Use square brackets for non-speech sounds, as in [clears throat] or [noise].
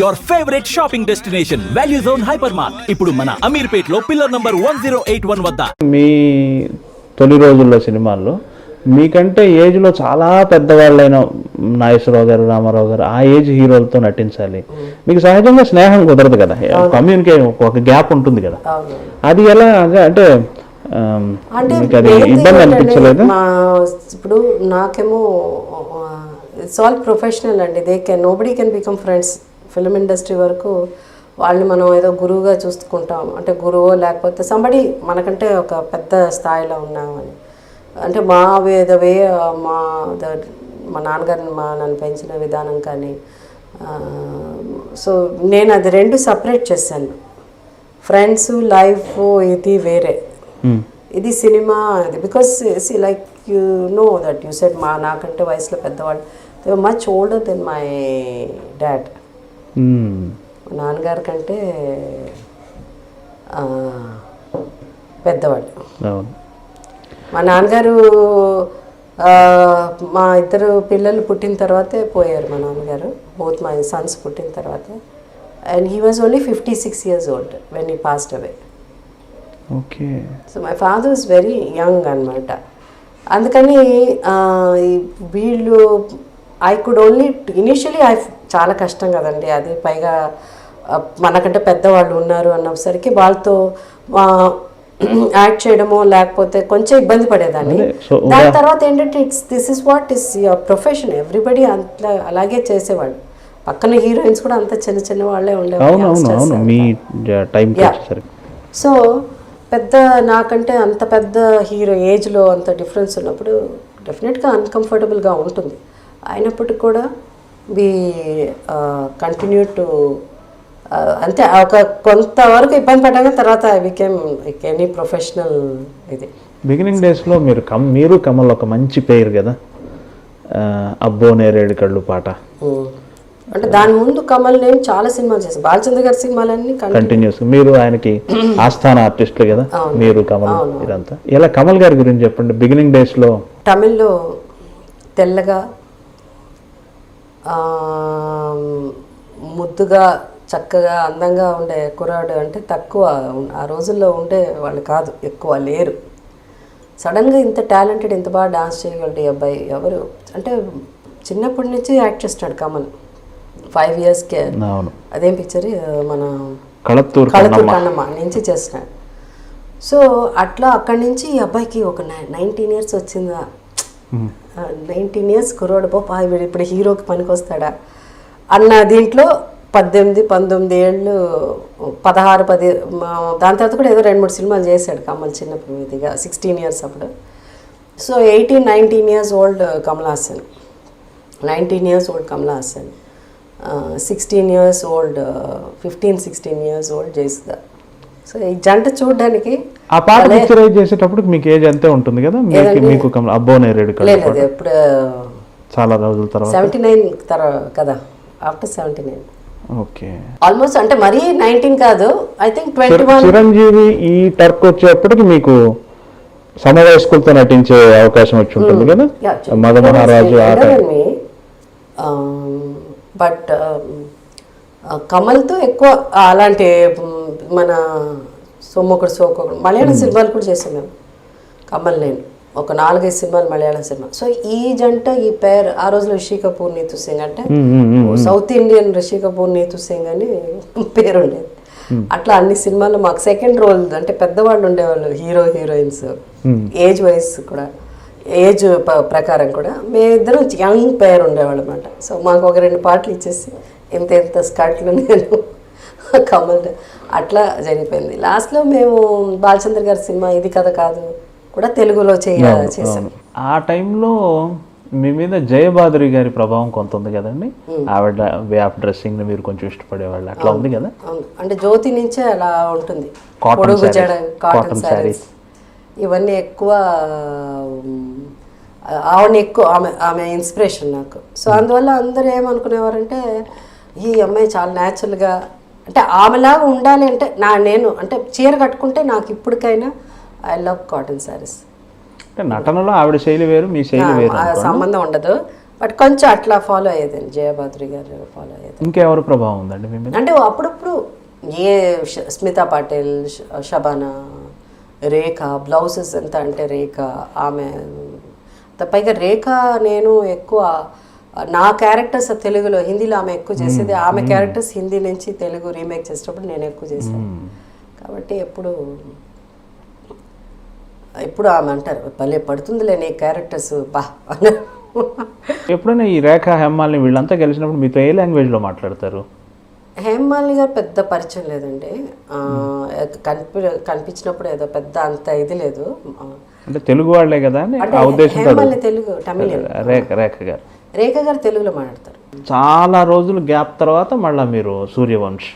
Your favourite shopping destination value zone hypermart ఇప్పుడు మన అమీర్పేట్లో pillar number one zero eight one వద్ద. మీ తొలి రోజుల్లో సినిమాల్లో మీకంటే ఏజ్లో చాలా పెద్దవాళ్ళైన నాగేశ్వరరావు గారు రామారావు గారు ఆ ఏజ్ హీరోలతో నటించాలి. మీకు సహజంగా స్నేహం కుదరదు కదా. కమ్యూనికేషన్ ఒక గ్యాప్ ఉంటుంది కదా. అవును. అది ఎలా అంటే ఇబ్బంది అనిపించలేదు? మా ఇప్పుడు నాకేమో ఇట్స్ ఆల్ ప్రొఫెషనల్ అండి. They can nobody can become friends film industry వరకు వాళ్ళని మనం ఏదో గురువుగా చూసుకుంటాం అంటే గురువు లేకపోతే సంబడి మనకంటే ఒక పెద్ద స్థాయిలో ఉన్నామని. అంటే మా వే ద వే మా ద మా నాన్నగారిని మా నన్ను పెంచిన విధానం కానీ సో నేను అది రెండు సపరేట్ చేశాను. ఫ్రెండ్స్ లైఫ్ ఇది వేరే. మ్మ్. ఇది సినిమా ఇది because like you know that you set మా నాకంటే వయసులో పెద్దవాళ్ళు they much older than my dad నాన్నగారి కంటే పెద్దవాళ్ళు. మా నాన్నగారు మా ఇద్దరు పిల్లలు పుట్టిన తర్వాతే పోయారు మా నాన్నగారు. బోత్ మై సన్స్ పుట్టిన తర్వాత. And he was only fifty six years old when he passed away okay. So my father is very young అనమాట అందుకని వీళ్ళు I could only initially I చాలా కష్టం కదండి. అది పైగా మనకంటే పెద్దవాళ్ళు ఉన్నారు అన్నసరికి వాళ్ళతో యాక్ట్ చేయడమో లేకపోతే కొంచెం ఇబ్బంది పడేదాన్ని. దాని తర్వాత ఏంటంటే it's this is what is your profession. Everybody అట్లా అలాగే చేసేవాళ్ళు. పక్కన హీరోయిన్స్ కూడా అంత చిన్న చిన్న వాళ్ళే ఉండేవాళ్ళు. సో పెద్ద నాకంటే అంత పెద్ద హీరో ఏజ్లో అంత డిఫరెన్స్ ఉన్నప్పుడు డెఫినెట్గా అన్కంఫర్టబుల్గా ఉంటుంది. అయినప్పటికీ కూడా వి కంటిన్యూ టు అంతే ఒక కొంతవరకు ఇబ్బంది పడ్డాక తర్వాత ఐ బికేమ్ ఎనీ ప్రొఫెషనల్ ఇది. బిగినింగ్ డేస్లో మీరు కమ్ మీరు కమల్ ఒక మంచి పేరు కదా? అబ్బో నేరేడు కళ్ళు పాట. ఉమ్. అంటే దాని ముందు కమల్ నేను చాలా సినిమాలు చేశాను. బాలచంద్ర గారి సినిమాలన్నీ కంటిన్యూ కంటిన్యూస్ మీరు ఆయనకి [clears throat] ఆస్థాన ఆర్టిస్టులు కదా? మీరు కమల్ ఇదంతా. ఇలా కమల్ గారి గురించి చెప్పండి. బిగినింగ్ డేస్లో తమిళ్ళో తెల్లగా ముద్దుగా చక్కగా అందంగా ఉండే కుర్రాడు అంటే తక్కువ ఆ రోజుల్లో ఉండే వాళ్ళు కాదు ఎక్కువ లేరు. సడన్గా ఇంత టాలెంటెడ్ ఇంత బాగా డాన్స్ చేయగలడు ఈ అబ్బాయి ఎవరు? అంటే చిన్నప్పటి నుంచి యాక్ట్ చేస్తున్నాడు కమల్. ఫైవ్ ఇయర్స్కే అదేం పిక్చర్? మన కళత్తూరు కళతూరు కన్నమ్మ. నుంచి చేస్తున్నాడు. సో అట్లా అక్కడి నుంచి ఈ అబ్బాయికి ఒక నైన్టీన్ ఇయర్స్ వచ్చిందా? నైన్టీన్ ఇయర్స్ కుర్రోడు పాప వీడు ఇప్పుడు హీరోకి పనికొస్తాడా? అన్న దీంట్లో పద్దెనిమిది పంతొమ్మిది ఏళ్ళు పదహారు పది దాని తర్వాత కూడా ఏదో రెండు మూడు సినిమాలు చేశాడు కమల్ చిన్నప్పుడు ఇదిగా సిక్స్టీన్ ఇయర్స్ అప్పుడు. So eighteen nineteen years old Kamal Haasan. Nineteen years old Kamal Haasan. Sixteen years old fifteen sixteen years old Jayasudha so ఈ జంట చూడడానికి ఆ పాట పిక్చరైజ్ చేసేటప్పుడు మీకు ఏజ్ అంతే ఉంటుంది కదా? మీకు మీకు కమల్ అబ్బో నేరేడు కళ్ళు లేదు అది ఎప్పుడు చాలా రోజుల తర్వాత. సెవెంటీ నైన్ తర్వాత కదా? After seventy nine okay. Almost అంటే మరీ నైన్టీన్ కాదు. I think twenty one Chiranjeevi ఈ టర్క్ వచ్చేప్పటికి మీకు సమవయస్కులతో నటించే అవకాశం వచ్చి ఉంటుంది కదా? మగ మహారాజు ఆ టైం బట్ కమల్తో ఎక్కువ అలాంటి మన సొమ్మొకడు సోకొకడు. మలయాళం సినిమాలు కూడా చేసాం మేము. కమల్ నేను. ఒక నాలుగైదు సినిమాలు మలయాళం సినిమా. సో ఈ జంట ఈ పేర్ ఆ రోజులో రిషి కపూర్ నీతు సింగ్ అంటే సౌత్ ఇండియన్ రిషి కపూర్ నీతు సింగ్ అని పేరు ఉండేది అట్లా అన్ని సినిమాల్లో మాకు సెకండ్ రోల్ అంటే పెద్దవాళ్ళు ఉండేవాళ్ళు హీరో హీరోయిన్స్. ఏజ్ వైస్ కూడా ఏజ్ ప్రకారం కూడా. మేమిద్దరం యంగ్ పేర్ ఉండేవాళ్ళు అనమాట సో మాకు ఒక రెండు పాటలు ఇచ్చేసి ఇంత ఇంత స్కర్ట్లు నేను కమల్ అట్లా జరిగిపోయింది. లాస్ట్లో మేము బాలచంద్ర గారి సినిమా ఇది కథ కాదు కూడా తెలుగులో చేయ చేసాం ఆ టైంలో మీ మీద జయబాదురి గారి ప్రభావం కొంత ఉంది కదండి. ఆవిడ వే ఆఫ్ డ్రెస్సింగ్ మీరు కొంచెం ఇష్టపడేవాళ్ళు అట్లా ఉంది కదా? అంటే జ్యోతి నుంచే అలా ఉంటుంది. పొడుగు. జడ కాటన్. శారీస్ ఇవన్నీ ఎక్కువ ఆవిడని ఎక్కువ ఆమె ఆమె ఇన్స్పిరేషన్ నాకు. సో అందువల్ల అందరూ ఏమనుకునేవారంటే ఈ అమ్మాయి చాలా న్యాచురల్గా అంటే ఆమెలాగా ఉండాలి అంటే నా నేను అంటే చీర కట్టుకుంటే నాకు ఇప్పటికైనా ఐ లవ్ కాటన్ శారీస్ అంటే నటనలో ఆవిడ శైలి వేరు మీ శైలి వేరు సంబంధం ఉండదు. బట్ కొంచెం అట్లా ఫాలో అయ్యేదండి జయభద్రి గారు ఫాలో అయ్యేది ఇంకెవరు ప్రభావం ఉందండి అంటే అప్పుడప్పుడు ఏ స్మితా పాటిల్ షబానా రేఖ బ్లౌజెస్ ఎంత అంటే రేఖ ఆమె పైగా రేఖ నేను ఎక్కువ నా క్యారెక్టర్స్ తెలుగులో హిందీలో ఆమె ఎక్కువ చేసేది ఆమె క్యారెక్టర్స్ హిందీ నుంచి తెలుగు రీమేక్ చేసేటప్పుడు నేను ఎక్కువ చేశాను కాబట్టి ఎప్పుడు ఎప్పుడు ఆమె అంటారు భలే పడుతుందిలే నీ క్యారెక్టర్స్ బా అన్నారు. ఎప్పుడైనా ఈ రేఖ హెమ్మాల్ని వీళ్ళంతా కలిసినప్పుడు మీతో ఏ లాంగ్వేజ్లో మాట్లాడతారు? హేమాలిని గారు పెద్ద పరిచయం లేదండి. కనిపి కనిపించినప్పుడు ఏదో పెద్ద అంత ఇది లేదు. అంటే తెలుగు వాళ్ళే కదా హేమాలిని తెలుగు తమిళం రేఖ రేఖ గారు. రేఖ గారు తెలుగులో మాట్లాడతారు. చాలా రోజులు గ్యాప్ తర్వాత మళ్ళీ మీరు సూర్యవంశ్.